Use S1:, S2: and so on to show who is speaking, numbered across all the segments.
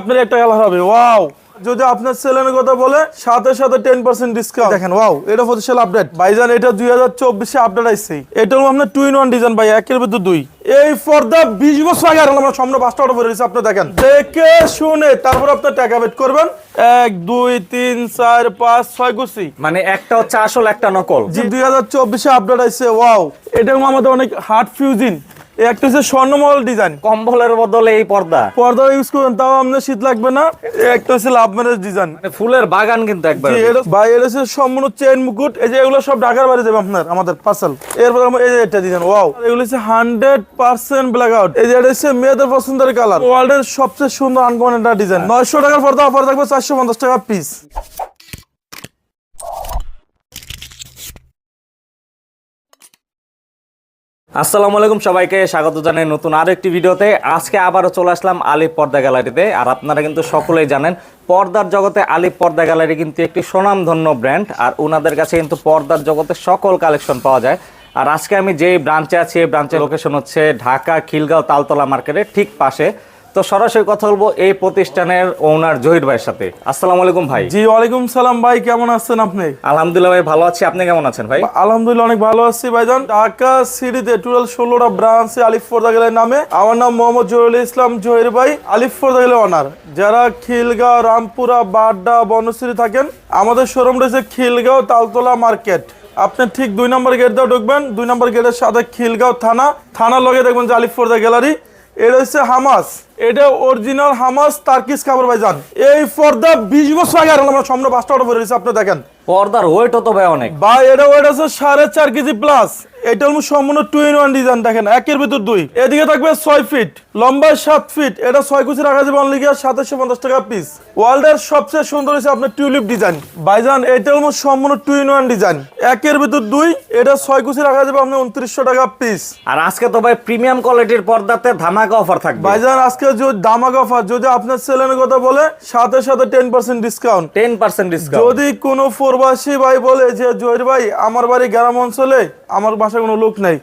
S1: আপনার একটা কালার হবে ওয়াও। যদি আপনার সেলের কথা বলে সাথে সাথে টেন পার্সেন্ট ডিসকাউন্ট দেখেন ওয়াও এটা হচ্ছে সেল আপডেট ভাইজান এটা দুই হাজার চব্বিশে আপডেট আসছে এটা হলো আপনার টু ইন ওয়ান ডিজাইন ভাই একের ভিতর দুই। এই পর্দা বিশ বছর আগে আমরা সামনে বাসটা অর্ডার করে আপনি দেখেন। দেখে শুনে তারপর আপনার টাকা বেট করবেন। এক দুই তিন চার পাঁচ ছয় গুছি
S2: মানে একটা হচ্ছে আসল একটা নকল।
S1: জি দুই হাজার চব্বিশে আপডেট আসছে ওয়াও। এটা আমাদের অনেক হার্ড ফিউজিন একটা হচ্ছে স্বর্ণমহল ডিজাইন
S2: কম্বলের বদলে এই পর্দা।
S1: পর্দা ইউজ করবেন তাও আপনার শীত লাগবে না। একটা হচ্ছে লাভ ম্যারেজ ডিজাইন
S2: ফুলের বাগান কিন্তু একবার।
S1: ভাই এটা হচ্ছে সম্পূর্ণ চেন মুকুট। এই যে এগুলো সব ঢাকার বাড়ি যাবে আপনার আমাদের পার্সেল এরপর আমরা এই যে এটা ডিজাইন ওয়াও এগুলো হচ্ছে হান্ড্রেড পার্সেন্ট ব্ল্যাক আউট এই যে এটা হচ্ছে মেয়েদের পছন্দের কালার ওয়ার্ল্ডের সবচেয়ে সুন্দর আনকমন একটা ডিজাইন নয়শো টাকার পর্দা অফার থাকবে চারশো পঞ্চাশ টাকা পিস
S2: আসসালামু আলাইকুম সবাইকে, স্বাগত জানাই নতুন আর একটি ভিডিওতে। আজকে আবারও চলে আসলাম আলিফ পর্দা গ্যালারিতে। আর আপনারা কিন্তু সকলেই জানেন, পর্দার জগতে আলিফ পর্দা গ্যালারি কিন্তু একটি সুনামধন্য ব্র্যান্ড, আর ওনাদের কাছে কিন্তু পর্দার জগতে সকল কালেকশন পাওয়া যায়। আর আজকে আমি যে ব্রাঞ্চে আছি, এই ব্রাঞ্চের লোকেশন হচ্ছে ঢাকা খিলগাঁও তালতলা মার্কেটের ঠিক পাশে। তো সরাসরি কথা বলব এই প্রতিষ্ঠানের ওনার জহির ভাইয়ের সাথে। আসসালামু আলাইকুম ভাই।
S1: জি ওয়ালাইকুম সালাম ভাই কেমন আছেন আপনি?
S2: আলহামদুলিল্লাহ ভাই ভালো আছি। আপনি কেমন আছেন ভাই?
S1: আলহামদুলিল্লাহ অনেক ভালো আছি ভাইজান। ঢাকা সিটিতে টোটাল ষোলোটা ব্রাঞ্চ আলিফ ফোরদাগেলের নামে। আমার নাম মোহাম্মদ জহুরুল ইসলাম জহির ভাই আলিফ ফোরদাগেলের অনার যারা খিলগাঁও রামপুরা বাড্ডা বনশ্রী থাকেন আমাদের শোরুম রয়েছে খিলগাঁও তালতলা মার্কেট। আপনি ঠিক দুই নম্বর গেট দিয়ে ঢুকবেন। দুই নম্বর গেটের সাথে খিলগাঁও থানা। থানার লগে দেখবেন যে আলিফ ফোরদা গ্যালারি। এটা হচ্ছে হামাস। এটা অরিজিনাল হামাস তার্কিস কাপড় ভাইজান এই পর্দা বিশ বছর আগে আমরা সামনে বাসটা অর্ডার করে দিয়েছি, আপনি দেখেন।
S2: পর্দার ওয়েটও তো ভাই অনেক।
S1: ভাই এটা ওয়েট আছে সাড়ে চার কেজি প্লাস এটা হলো সম্পূর্ণ টু ইন ওয়ান ডিজাইন দেখেন একের ভিতর দুই। এদিকে থাকবে ছয় ফিট লম্বায় সাত ফিট এটা ছয় কুচি রাখা যাবে অনলি গিয়ে সাতাশশো পঞ্চাশ টাকা পিস ওয়ার্ল্ডের সবচেয়ে সুন্দর হচ্ছে আপনার টিউলিপ ডিজাইন ভাইজান এটা হলো সম্পূর্ণ টু ইন ওয়ান ডিজাইন একের ভিতর দুই এটা ছয় কুচি রাখা যাবে আপনার উনত্রিশশো টাকা পিস
S2: আর আজকে তো ভাই প্রিমিয়াম কোয়ালিটির পর্দাতে ধামাকা অফার থাকবে।
S1: ভাইজান আজকে যদি দামাক অফার যদি আপনার সেলের কথা বলে সাথে সাথে ten percent discount
S2: ten percent discount
S1: যদি কোনো প্রবাসী ভাই বলে যে জয়ের ভাই, আমার বাড়ি গ্রাম অঞ্চলে আমার বাসায় কোনো লোক নাই।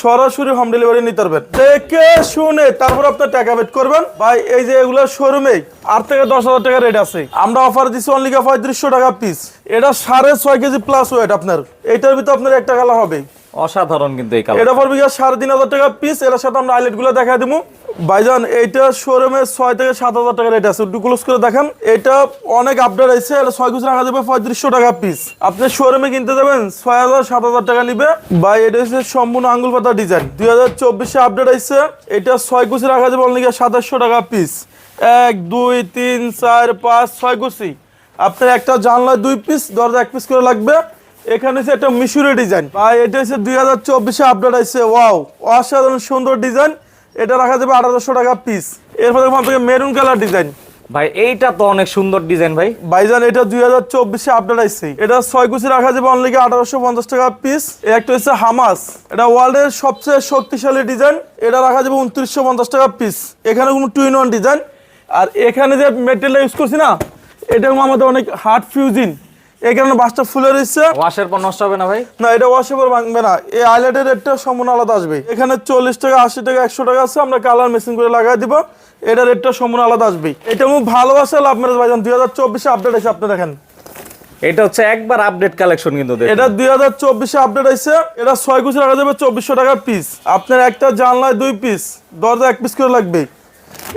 S1: সরাসরি হোম ডেলিভারি নিতে পারবেন। দেখে শুনে তারপর আপনার টাকা বেট করবেন। ভাই, এই যে এগুলো শোরুমে আট থেকে দশ হাজার টাকা রেট আছে। আমরা অফার দিচ্ছি অনলি পঁয়ত্রিশশো টাকা পিস এটা সাড়ে ছয় কেজি প্লাস ওয়েট আপনার। এটার ভিতরে আপনার এক টাকা হবে।
S2: অসাধারণ কিন্তু এই কালার
S1: এটা পড়বে সাড়ে তিন হাজার টাকা পিস এটার সাথে আমরা আইলেটগুলো দেখা দেবো। ভাইজান, এইটা শোরুমে ছয় থেকে সাত হাজার টাকা রেট আছে। একটু ক্লোজ করে দেখেন। এটা অনেক আপডেট আছে। এটা ছয় কুচি রাখা যাবে পঁয়ত্রিশশো টাকা পিস আপনি শোরুমে কিনতে যাবেন, ছয় হাজার, সাত হাজার টাকা নিবে। ভাই, এটা হচ্ছে সম্পূর্ণ আঙ্গুল পাতা ডিজাইন দুই হাজার চব্বিশে আপডেট আছে এটা ছয় কুচি রাখা যাবে অনলি সাতাশশো টাকা পিস এক, দুই, তিন, চার, পাঁচ, ছয় কুচি। আপনার একটা জানলায় দুই পিস দরজা এক পিস করে লাগবে। এখানে হচ্ছে একটা মিশরি ডিজাইন। ভাই এটা হচ্ছে দুই হাজার চব্বিশে আপডেট আছে ওয়াও অসাধারণ সুন্দর ডিজাইন। এটা রাখা যাবে আঠারোশো টাকা পিস এরপর আপনাকে মেরুন কালার ডিজাইন।
S2: ভাই এইটা তো অনেক সুন্দর ডিজাইন ভাই।
S1: ভাইজান এটা দুই হাজার চব্বিশে আপডেট আসছে এটা ছয় কুচি রাখা যাবে অনলি আঠারোশো পঞ্চাশ টাকা পিস একটা হচ্ছে হামাস এটা ওয়ার্ল্ডের সবচেয়ে শক্তিশালী ডিজাইন। এটা রাখা যাবে উনত্রিশশো পঞ্চাশ টাকা পিস এখানে কোনো টু ইন ওয়ান ডিজাইন। আর এখানে যে মেটেরিয়াল ইউজ করছি না এটা আমাদের অনেক হার্ড ফিউজিন এই কারণে বাসটা ফুলে রয়েছে।
S2: ওয়াশের পর নষ্ট হবে না ভাই?
S1: না এটা ওয়াশেবল ভাঙবে না। এই আইল্যান্ডের রেটটা সম্পূর্ণ আলাদা আসবে। এখানে চল্লিশ টাকা আশি টাকা একশো টাকা আছে আমরা কালার মেশিন করে লাগাই দিব। এটা রেটটা সম্পূর্ণ আলাদা আসবে। এটা খুব ভালোবাসা লাভ ম্যারেজ ভাইজান। দুই হাজার চব্বিশে আপডেট আছে আপনি দেখেন।
S2: এটা হচ্ছে একবার আপডেট কালেকশন কিন্তু
S1: এটা দুই হাজার চব্বিশে আপডেট আছে এটা ছয় কুচি রাখা যাবে চব্বিশশো টাকা পিস আপনার একটা জানলায় দুই পিস দরজা এক পিস করে লাগবে।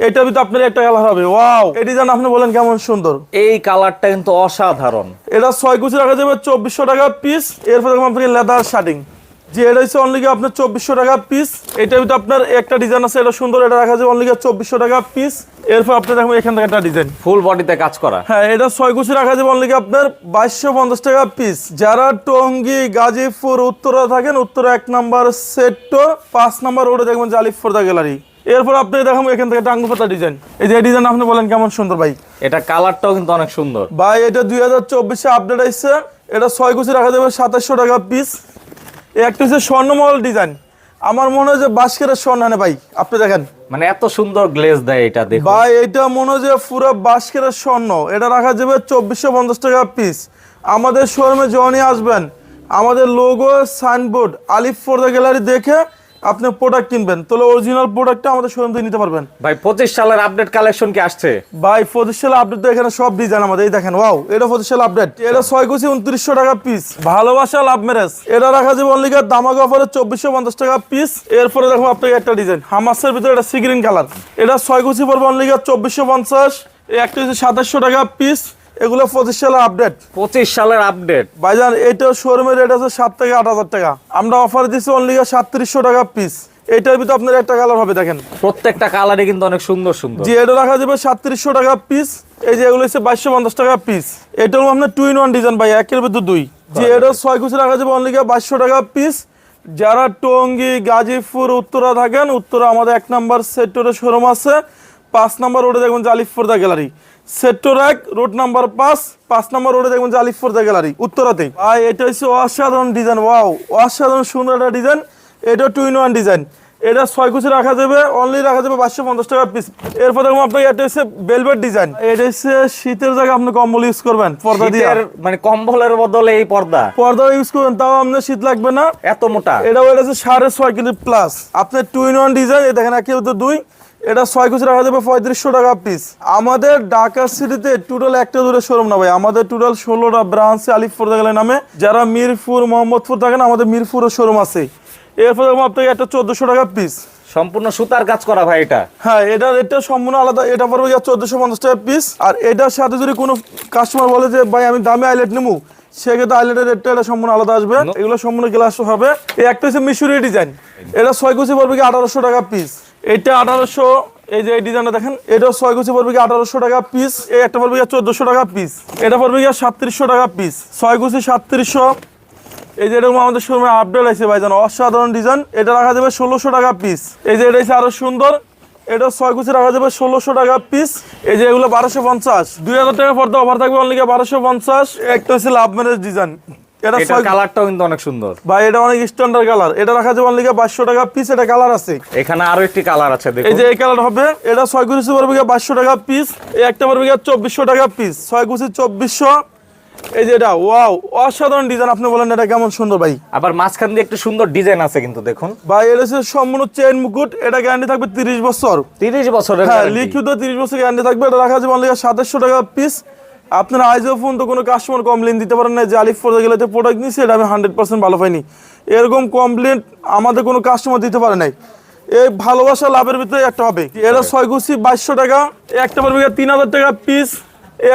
S1: এটার ভিতরে আপনার একটা কালার হবে। ওয়াও এটি জান আপনি বলেন কেমন সুন্দর।
S2: এই কালারটা কিন্তু অসাধারণ।
S1: এটা ছয় কুচি রাখা যাবে চব্বিশশো টাকা পিস এরপর আপনাকে লেদার শার্টিং যে এটা হচ্ছে অনলি আপনার চব্বিশশো টাকা পিস এটার ভিতরে আপনার একটা ডিজাইন আছে এটা সুন্দর এটা রাখা যাবে অনলি চব্বিশশো টাকা পিস এরপর আপনি দেখুন এখান থেকে একটা ডিজাইন
S2: ফুল বডিতে কাজ করা।
S1: হ্যাঁ এটা ছয় কুচি রাখা যাবে অনলি আপনার বাইশশো পঞ্চাশ টাকা পিস যারা টঙ্গী গাজীপুর উত্তরা থাকেন উত্তরা এক নাম্বার সেটটো পাঁচ নাম্বার রোডে দেখবেন যে আলিফ ফোর্দা গ্যালারি এরপর আপনি দেখাবো এখান থেকে টাঙ্গু পাতা ডিজাইন এই যে ডিজাইন আপনি বলেন কেমন সুন্দর ভাই?
S2: এটা কালারটাও কিন্তু অনেক সুন্দর।
S1: ভাই এটা দুই হাজার চব্বিশে আপডেট আসছে এটা ছয় কুচি রাখা যাবে সাতাশশো টাকা পিস একটা হচ্ছে স্বর্ণমহল ডিজাইন আমার মনে হয় যে বাস্কের স্বর্ণ ভাই আপনি দেখেন।
S2: মানে এত সুন্দর গ্লেজ দেয় এটা দেখুন।
S1: ভাই এটা মনে হয় যে পুরো বাস্কের স্বর্ণ। এটা রাখা যাবে চব্বিশশো পঞ্চাশ টাকা পিস আমাদের শোরুমে যখনই আসবেন। আমাদের লোগো সাইনবোর্ড আলিফ ফোর্দা গ্যালারি দেখে আপনি প্রোডাক্ট কিনবেন তাহলে অরিজিনাল প্রোডাক্টটা আমাদের শোরুম থেকে নিতে পারবেন।
S2: ভাই পঁচিশ সালের আপডেট কালেকশন কি আসছে?
S1: ভাই পঁচিশ সালে আপডেট তো এখানে সব ডিজাইন আমাদের এই দেখেন ওয়াও এটা পঁচিশ সালে আপডেট এটা ছয় কুচি উনত্রিশশো টাকা পিস ভালোবাসা লাভ ম্যারেজ এটা রাখা যাবে অনলি দামাক অফারে চব্বিশশো পঞ্চাশ টাকা পিস এরপরে দেখো আপনাকে একটা ডিজাইন হামাসের ভিতরে এটা সিগ্রিন কালার এটা ছয় কুচি পড়বে অনলি চব্বিশশো পঞ্চাশ একটা হচ্ছে সাতাশশো টাকা পিস এগুলো পঁচিশ সালের আপডেট
S2: পঁচিশ সালের আপডেট
S1: ভাইজান এটা শোরুমের রেট আছে সাত থেকে আট হাজার টাকা। আমরা অফার দিচ্ছি অনলি সাতত্রিশশো টাকা পিস এটার ভিতরে আপনার একটা কালার হবে দেখেন।
S2: প্রত্যেকটা কালারই কিন্তু অনেক সুন্দর সুন্দর।
S1: যে এটা রাখা যাবে সাতত্রিশশো টাকা পিস এই যে এগুলো হচ্ছে বাইশশো পঞ্চাশ টাকা পিস এটাও আপনার টু ইন ওয়ান ডিজাইন ভাই একের ভিতর দুই। যে এটা ছয় কুচি রাখা যাবে অনলি বাইশশো টাকা পিস যারা টঙ্গী গাজীপুর উত্তরা থাকেন উত্তরা আমাদের এক নাম্বার সেক্টরে শোরুম আছে। পাঁচ নাম্বার রোডে দেখবেন জালিফপুর দা গ্যালারি সেক্টর এক রোড নাম্বার পাঁচ পাঁচ নাম্বার রোডে দেখবেন জালিফপুর দা গ্যালারি উত্তরাতেই ভাই এটা হচ্ছে অসাধারণ ডিজাইন ওয়াও অসাধারণ সুন্দর একটা ডিজাইন। এটা টু ইন ওয়ান ডিজাইন এটা ছয় কুচি রাখা যাবে অনলি রাখা যাবে পাঁচশো পঞ্চাশ টাকা পিস এরপর দেখুন আপনাকে এটা হচ্ছে বেলভেট ডিজাইন এটা হচ্ছে শীতের জায়গায় আপনি কম্বল ইউজ করবেন পর্দা দিয়ে।
S2: মানে কম্বলের বদলে এই পর্দা।
S1: পর্দা ইউজ করবেন তাও আপনার শীত লাগবে না।
S2: এত মোটা।
S1: এটা ওটা হচ্ছে সাড়ে ছয় কেজি প্লাস আপনার টু ইন ওয়ান ডিজাইন এই দেখেন একে দুই। এটা ছয় কুচি রাখা যাবে পঁয়ত্রিশশো টাকা পিস আমাদের ঢাকা সিটিতে টোটাল একটা দূরে শোরুম না ভাই। আমাদের টোটাল ষোলোটা ব্রাঞ্চ আলিফপুর গেলে নামে। যারা মিরপুর মোহাম্মদপুর থাকেন আমাদের মিরপুরও শোরুম আছে এরপর আপনাকে একটা চোদ্দশো টাকা পিস
S2: সম্পূর্ণ সুতার কাজ করা ভাই এটা।
S1: হ্যাঁ এটা রেটটা সম্পূর্ণ আলাদা। এটা পড়বে চোদ্দশো পঞ্চাশ টাকা পিস আর এটার সাথে যদি কোনো কাস্টমার বলে যে ভাই আমি দামে আইলেট নেব সেক্ষেত্রে আইলেটের রেটটা এটা সম্পূর্ণ আলাদা আসবে। এগুলো সম্পূর্ণ গ্লাস হবে। এই একটা হচ্ছে মিশরি ডিজাইন এটা ছয় কুচি পড়বে কি আঠারোশো টাকা পিস এটা আঠারোশো এই যে এই ডিজাইনটা দেখেন এটা ছয় কুচি পড়বে কি আঠারোশো টাকা পিস এই একটা পড়বে গিয়ে চোদ্দশো টাকা পিস এটা পড়বে গিয়ে সাতত্রিশশো টাকা পিস ছয় কুচি সাতত্রিশশো এই যে এরকম আমাদের শোরুমে আপডেট আছে ভাইজান অসাধারণ ডিজাইন এটা রাখা যাবে ষোলোশো টাকা পিস এই যে এটা হচ্ছে আরও সুন্দর এটা ছয় কুচি রাখা যাবে ষোলোশো টাকা পিস এই যে এগুলো বারোশো পঞ্চাশ। দুই হাজার টাকা পর্দা অফার থাকবে অনলি বারোশো পঞ্চাশ? একটা হচ্ছে লাভ ম্যারেজ ডিজাইন এটা
S2: কালারটাও কিন্তু অনেক সুন্দর।
S1: ভাই এটা অনেক স্ট্যান্ডার্ড কালার এটা রাখা যাবে অনলি বাইশশো টাকা পিস এটা কালার আছে।
S2: এখানে আরও একটি কালার আছে
S1: এই যে এই কালার হবে এটা ছয় কুচি পড়বে গিয়ে টাকা পিস এই একটা গিয়ে চব্বিশশো টাকা পিস ছয় কুচি চব্বিশশো। এই যে এটা ওয়াও অসাধারণ ডিজাইন আপনি বলেন এটা কেমন সুন্দর ভাই?
S2: আবার মাঝখান দিয়ে একটু সুন্দর ডিজাইন আছে কিন্তু দেখুন।
S1: ভাই এটা হচ্ছে সম্পূর্ণ চেন মুকুট এটা গ্যারান্টি থাকবে তিরিশ বছর।
S2: তিরিশ বছরের
S1: হ্যাঁ। লিখিত তিরিশ বছর গ্যারান্টি থাকবে এটা রাখা যাবে অনলি সাতাশশো টাকা পিস আপনার আইজও ফোন তো কোনো কাস্টমার কমপ্লেন দিতে পারেন না, যে আলিফ গেলে প্রোডাক্ট নিয়েছি এটা আমি হান্ড্রেড পার্সেন্ট ভালো পাইনি। এরকম কমপ্লেন আমাদের কোনো কাস্টমার দিতে পারে নাই। এই ভালোবাসা লাভের ভিতরে একটা হবে এরা ছয় গুছি বাইশশো টাকা, একটা পড়বে তিন হাজার টাকা পিস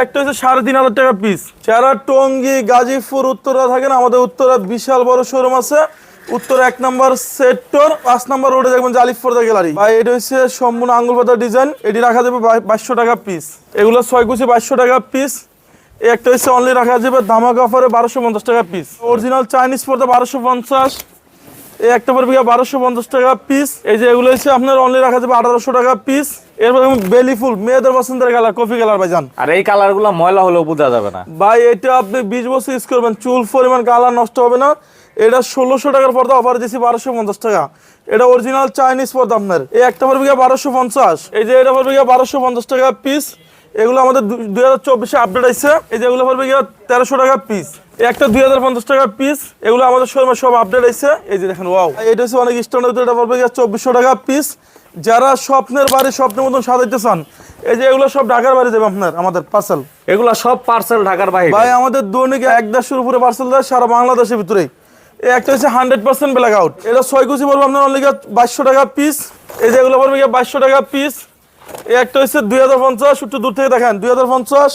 S1: একটা হচ্ছে সাড়ে তিন হাজার টাকা পিস যারা টঙ্গী, গাজীপুর, উত্তরা থাকেন, আমাদের উত্তরা বিশাল বড় শোরুম আছে। উত্তর এক নম্বর সেক্টর পাঁচ নম্বর রোডে দেখবেন জালিফ দা গ্যালারি ভাই এটা হচ্ছে সম্পূর্ণ আঙ্গুল পাতা ডিজাইন এটি রাখা যাবে বাইশশো টাকা পিস এগুলো ছয় কুচি বাইশশো টাকা পিস একটা হচ্ছে অনলি রাখা যাবে ধামাকা অফারে বারোশো পঞ্চাশ টাকা পিস অরিজিনাল চাইনিজ পড়তে বারোশো পঞ্চাশ। এই একটা পড়বে বারোশো পঞ্চাশ টাকা পিস এই যে এগুলো হচ্ছে আপনার অনলি রাখা যাবে আঠারোশো টাকা পিস এরপর বেলি ফুল মেয়েদের পছন্দের কালার কফি কালার ভাই যান
S2: আর এই কালারগুলো ময়লা হলেও বোঝা যাবে না।
S1: ভাই এটা আপনি বিশ বছর ইউজ করবেন চুল পরিমাণ কালার নষ্ট হবে না। এটা ষোলোশো টাকার পর্দা অফার দিচ্ছি বারোশো পঞ্চাশ টাকা। এটা অরিজিনাল চাইনিজ পর্দা আপনার। এই একটা পড়বে গিয়ে বারোশো পঞ্চাশ। এই যে এটা পড়বে গিয়ে বারোশো পঞ্চাশ টাকা পিস এগুলো আমাদের দুই হাজার চব্বিশে আপডেট আছে এই যে এগুলো পড়বে গিয়ে তেরোশো টাকা পিস একটা দুই হাজার পঞ্চাশ টাকা পিস এগুলো আমাদের শোরুমে সব আপডেট আছে এই যে দেখেন ওয়াও এটা হচ্ছে অনেক স্ট্যান্ডার্ড এটা পড়বে চব্বিশশো টাকা পিস যারা স্বপ্নের বাড়ি স্বপ্নের মতন সাজাইতে চান এই যে এগুলো সব ঢাকার বাড়ি যাবে আপনার আমাদের পার্সেল
S2: এগুলো সব পার্সেল ঢাকার বাইরে।
S1: ভাই আমাদের দৈনিক এক দেড়শোর উপরে পার্সেল দেয় সারা বাংলাদেশের ভিতরে এই একটা হচ্ছে হান্ড্রেড পার্সেন্ট ব্ল্যাক আউট এটা ছয় কুচি পড়বে আপনার অনলি বাইশশো টাকা পিস এই যে এগুলো পড়বে বাইশশো টাকা পিস এই একটা হচ্ছে দুই হাজার পঞ্চাশ, একটু দূর থেকে দেখেন, দুই হাজার পঞ্চাশ।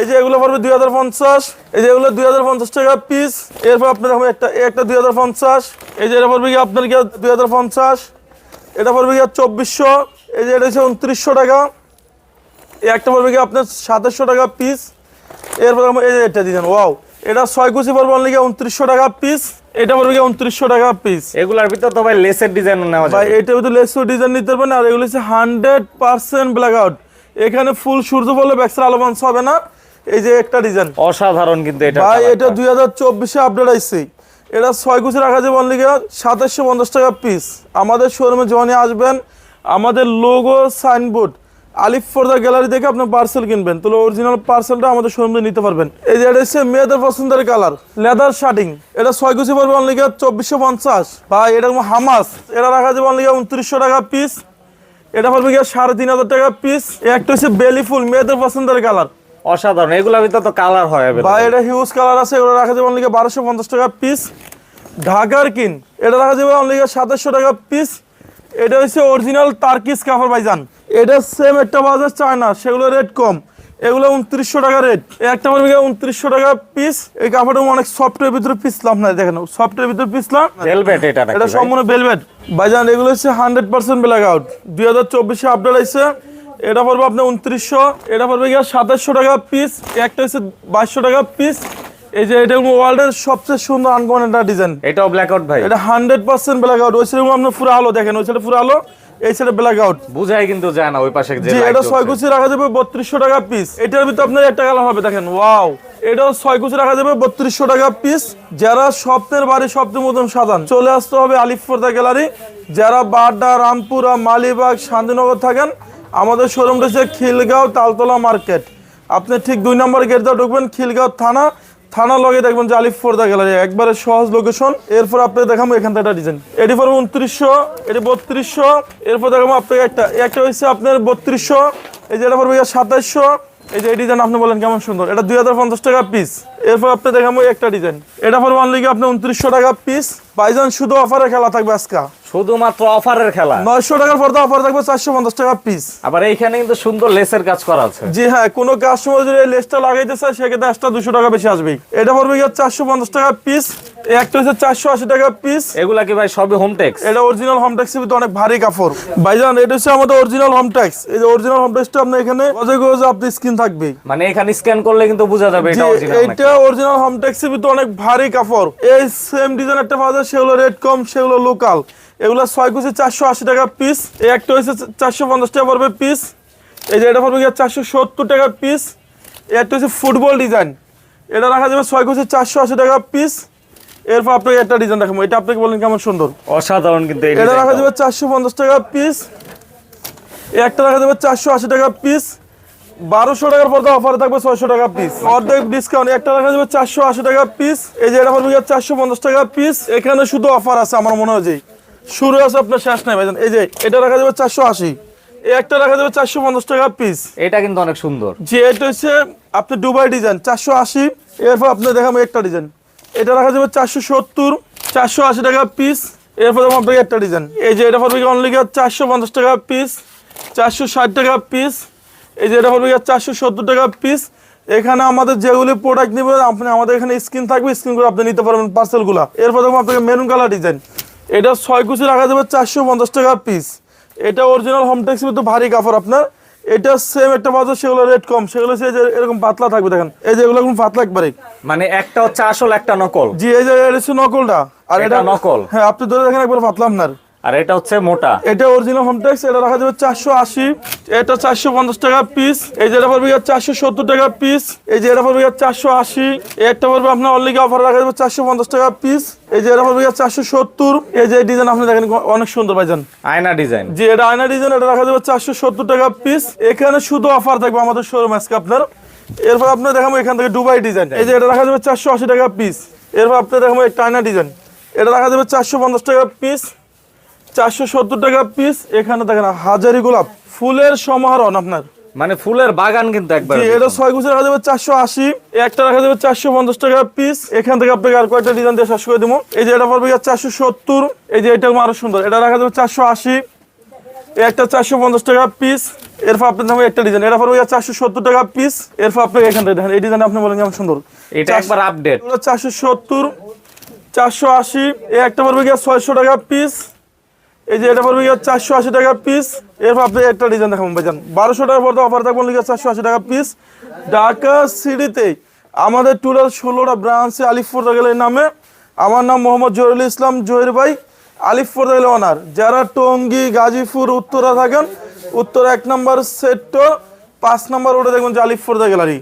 S1: এই যে এগুলো পড়বে দুই হাজার পঞ্চাশ, এই যে এগুলো দুই হাজার পঞ্চাশ টাকা পিস এরপর আপনার একটা একটা দুই হাজার পঞ্চাশ, এই যে এটা পড়বে গিয়ে আপনার গিয়ে দুই হাজার পঞ্চাশ। এটা পড়বে গিয়ে চব্বিশশো, এই যে এটা হচ্ছে উনত্রিশশো টাকা। এই একটা পড়বে গিয়ে আপনার সাতাশশো টাকা পিস এরপর এই যে এটা দিয়েছেন ওয়াও এটা ছয় কুচি পড়বে অনলি উনত্রিশশো টাকা পিস এটা পড়বে গিয়ে উনত্রিশশো টাকা পিস
S2: এগুলার ভিতর তো ভাই লেসের ডিজাইন নেওয়া
S1: ভাই
S2: যায়
S1: এটা ভিতরে লেসও ডিজাইন নিতে পারবেন আর এগুলো হচ্ছে হান্ড্রেড পার্সেন্ট ব্ল্যাক আউট এখানে ফুল সূর্য বলে ব্যাক্সের আলো হবে না এই যে একটা ডিজাইন
S2: অসাধারণ কিন্তু এটা
S1: ভাই এটা দুই হাজার চব্বিশে আপডেট আসছে এটা ছয় কুচি রাখা যাবে অনলি সাতাশশো পঞ্চাশ টাকা পিস আমাদের শোরুমে যখনই আসবেন আমাদের লোগো সাইনবোর্ড আলিফ ফোর্দা গ্যালারি দেখে আপনি পার্সেল কিনবেন। তাহলে অরিজিনাল পার্সেলটা আমাদের শোরুমে নিতে পারবেন। এই যে এটা হচ্ছে মেয়েদের পছন্দের কালার লেদার শার্টিং এটা ছয় কুচি পড়বে অনলিকা চব্বিশশো পঞ্চাশ। বা এটা হামাস। এটা রাখা যাবে অনলিকা উনত্রিশশো টাকা পিস এটা পড়বে গিয়ে সাড়ে তিন হাজার টাকা পিস একটা হচ্ছে বেলি ফুল মেয়েদের পছন্দের কালার
S2: অসাধারণ এগুলোর ভিতরে তো কালার হয়
S1: বা এটা হিউজ কালার আছে এগুলো রাখা যাবে অনলিকা বারোশো পঞ্চাশ টাকা পিস ঢাকার কিন এটা রাখা যাবে অনলিকা সাতাশশো টাকা পিস এটা হচ্ছে অরিজিনাল তার্কিস কাপড় ভাইজান এটা সেম একটা বাজার চায় না সেগুলো রেট কম। এগুলো উনত্রিশশো টাকা রেট একটা গিয়ে উনত্রিশশো টাকা পিস এই কাপড়টা অনেক সফটের ভিতরে পিসলাম না দেখেন। সফটের ভিতরে পিসলাম
S2: ভেলভেট এটা
S1: এটা সম্পূর্ণ ভেলভেট ভাইজান এগুলো হচ্ছে হান্ড্রেড পার্সেন্ট ব্ল্যাক আউট দুই হাজার চব্বিশে আপডেট আছে এটা পড়বে আপনার উনত্রিশশো। এটা পড়বে গিয়ে সাতাশশো টাকা পিস একটা হচ্ছে বাইশশো টাকা পিস এই যে এটা ওয়ার্ল্ডের সবচেয়ে সুন্দর আনকমন একটা ডিজাইন
S2: এটাও ব্ল্যাক আউট ভাই।
S1: এটা হান্ড্রেড পার্সেন্ট ব্ল্যাক আউট ওই সাইডে আপনার পুরো আলো দেখেন ওই সাইডে পুরো আলো এই সাইডে ব্ল্যাক আউট
S2: বুঝাই কিন্তু যায় না ওই পাশে যে
S1: এটা। ছয় কুচি রাখা যাবে বত্রিশশো টাকা পিস এটার ভিতরে আপনার একটা কালার হবে দেখেন ওয়াও এটাও ছয় কুচি রাখা যাবে বত্রিশশো টাকা পিস যারা স্বপ্নের বাড়ি স্বপ্নের মতন সাজান চলে আসতে হবে আলিফপর্দা গ্যালারি যারা বাড্ডা রামপুরা মালিবাগ শান্তিনগর থাকেন আমাদের শোরুমটা হচ্ছে খিলগাঁও তালতলা মার্কেট আপনি ঠিক দুই নম্বর গেট দিয়ে ঢুকবেন খিলগাঁও থানা। থানা লগে দেখবেন যে আলিফ ফোর্দা গ্যালারি, একবারে সহজ লোকেশন এরপর আপনি দেখাবো এখান থেকে একটা ডিজাইন এটি পড়বে উনত্রিশশো, এটি বত্রিশশো, এরপর দেখাবো আপনাকে একটা। একটা হচ্ছে আপনার বত্রিশশো, এই যেটা পড়বে সাতাইশশো। এই যে এই ডিজাইন আপনি বলেন কেমন সুন্দর? এটা দুই হাজার পঞ্চাশ টাকা পিস এরপর আপনি দেখাবো একটা ডিজাইন এটা পড়বে অনলি আপনি উনত্রিশশো টাকা পিস বাইজান শুধু অফারে খেলা থাকবে আজকা।
S2: শুধুমাত্র অফারের খেলা?
S1: নয়শো টাকার পর্দা অফার থাকবে চারশো পঞ্চাশ টাকা পিস
S2: আবার এইখানে কিন্তু সুন্দর লেসের কাজ করা আছে।
S1: জি হ্যাঁ কোনো কাস্টমার যদি লেসটা লাগাইতে চায় সেক্ষেত্রে একটা দুশো টাকা বেশি আসবেই। এটা পড়বে চারশো পঞ্চাশ টাকা পিস একটা হচ্ছে চারশো আশি টাকা পিস
S2: এগুলা কি ভাই সবই হোম টেক্স
S1: এটা অরিজিনাল হোম অনেক ভারী কাপড়। ভাইজান এটা হচ্ছে আমাদের অরিজিনাল হোম ট্যাক্স এই যে অরিজিনাল হোম ট্যাক্সটা আপনি এখানে গজে গজে আপনি স্ক্রিন থাকবে।
S2: মানে এখানে স্ক্যান করলে কিন্তু বোঝা যাবে এটা অরিজিনাল
S1: হোম অনেক ভারী কাপড়। এই সেম ডিজাইন একটা পাওয়া যায় সেগুলো রেট কম সেগুলো লোকাল এগুলো ছয় কুচি চারশো আশি টাকা পিস এই একটা হচ্ছে চারশো পঞ্চাশ টাকা পড়বে পিস এই যে এটা পড়বে চারশো সত্তর টাকা পিস এই একটা হচ্ছে ফুটবল ডিজাইন এটা রাখা যাবে ছয় কুচি চারশো আশি টাকা পিস এরপর আপনাকে একটা ডিজাইন দেখাবো। এটা আপনাকে বলেন কেমন সুন্দর?
S2: অসাধারণ কিন্তু
S1: এটা রাখা। যাবে চারশো পঞ্চাশ টাকা পিস একটা রাখা যাবে চারশো আশি টাকা পিস বারোশো টাকার পর্দা অফারে থাকবে ছয়শো টাকা পিস অর্ধেক ডিসকাউন্ট একটা রাখা যাবে চারশো আশি টাকা পিস এই যে এটা চারশো পঞ্চাশ টাকা পিস এখানে শুধু অফার আছে আমার মনে হয় যে। শুরু আছে আপনার শেষ নাই ভাইজান। এই যে এটা রাখা যাবে চারশো আশি। একটা রাখা যাবে চারশো পঞ্চাশ টাকা পিস
S2: এটা কিন্তু অনেক সুন্দর।
S1: যে এটা হচ্ছে আপনি দুবাই ডিজাইন চারশো আশি। এরপর আপনি দেখাবো একটা ডিজাইন এটা রাখা যাবে চারশো সত্তর, চারশো আশি টাকা পিস এরপর আপনাকে একটা ডিজাইন এই যে এটা পড়বে অনলি চারশো পঞ্চাশ টাকা পিস চারশো ষাট টাকা পিস এই যে এটা পড়বে চারশো সত্তর টাকা পিস এখানে আমাদের যেগুলি প্রোডাক্ট নেবেন আপনি আমাদের এখানে স্ক্রিন থাকবে স্ক্রিন করে আপনি নিতে পারবেন পার্সেলগুলো এরপর দেখব আপনাকে মেরুন কালার ডিজাইন এটা ছয় কুচি রাখা যাবে চারশো পঞ্চাশ টাকা পিস এটা অরিজিনাল হোম ট্যাক্সের মধ্যে ভারী কাপড় আপনার। এটা সেম একটা বাজার সেগুলো রেট কম। সেগুলো সে এরকম পাতলা থাকবে দেখেন। এই যে এগুলো পাতলা একবারে।
S2: মানে একটা হচ্ছে আসল একটা নকল।
S1: জি এই যে নকলটা। আর
S2: এটা নকল।
S1: হ্যাঁ আপনি ধরে দেখেন একবার পাতলা আপনার।
S2: আর এটা হচ্ছে মোটা।
S1: এটা অরিজিনাল হোম ট্যাক্স এটা রাখা যাবে চারশো আশি। এটা চারশো পঞ্চাশ টাকা পিস এই যে এটা পড়বে চারশো সত্তর টাকা পিস এই যে এটা পড়বে চারশো আশি। একটা পড়বে আপনার অনলিকে অফার রাখা যাবে চারশো পঞ্চাশ টাকা পিস এই যে এটা পড়বে চারশো সত্তর। এই যে ডিজাইন আপনি দেখেন অনেক সুন্দর পাইছেন
S2: আয়না ডিজাইন
S1: জি এটা আয়না ডিজাইন এটা রাখা যাবে চারশো সত্তর টাকা পিস এখানে শুধু অফার থাকবে আমাদের শোরুম আজকে আপনার। এরপর আপনার দেখাবো এখান থেকে দুবাই ডিজাইন এই যে এটা রাখা যাবে চারশো আশি টাকা পিস এরপর আপনার দেখাবো একটা আয়না ডিজাইন এটা রাখা যাবে চারশো পঞ্চাশ টাকা পিস চারশো সত্তর টাকা পিস এখানে দেখেন হাজারি গোলাপ ফুলের সমারোহ আপনার।
S2: মানে ফুলের বাগান কিন্তু একবার
S1: এটা ছয় গুছি রাখা যাবে চারশো আশি। একটা রাখা যাবে চারশো পঞ্চাশ টাকা পিস এখান থেকে আপনাকে আর কয়েকটা ডিজাইন দিয়ে শেষ করে দেবো। এই যে এটা পড়বে চারশো সত্তর। এই যে এটা আরও সুন্দর। এটা রাখা যাবে চারশো আশি। একটা চারশো পঞ্চাশ টাকা পিস এরপর আপনার নামে একটা ডিজাইন চারশো সত্তর টাকা পিস এরপর আপনাকে এখান থেকে দেখেন এই ডিজাইন আপনি বলেন কেমন সুন্দর।
S2: এটা একবার আপডেট
S1: চারশো সত্তর চারশো আশি। একটা পড়বে গিয়ে ছয়শো টাকা পিস এই যে এটা পড়বে চারশো আশি টাকা পিস এরপর আপনি একটা ডিজাইন দেখাবো ভাইজান। বারোশো টাকা পড়তে অফার থাকব লিখে চারশো আশি টাকা পিস ঢাকা সিটিতে আমাদের টুরের ষোলোটা ব্রাঞ্চে আলিফপুর গেলের নামে। আমার নাম মোহাম্মদ জহিরুল ইসলাম জহির ভাই। আলিফপুর গেলে ওনার যারা টঙ্গী, গাজীপুর, উত্তরা থাকেন, উত্তরা এক নম্বর সেক্টর পাঁচ নম্বর ওটা দেখবেন যে আলিফপুর গ্যালারি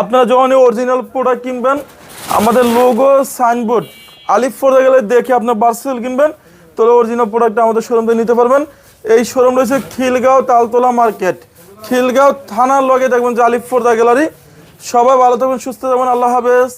S1: আপনারা যখন অরিজিনাল প্রোডাক্ট কিনবেন, আমাদের লোগো সাইনবোর্ড আলিফ ফোর্দা গেলে দেখে আপনার পার্সেল কিনবেন। তাহলে অরিজিনাল প্রোডাক্টটা আমাদের শোরুম থেকে নিতে পারবেন। এই শোরুম রয়েছে খিলগাঁও তালতলা মার্কেট খিলগাঁও থানার লগে দেখবেন যে আলিফ গ্যালারি সবাই ভালো থাকবেন, সুস্থ থাকবেন, আল্লাহ হাফেজ।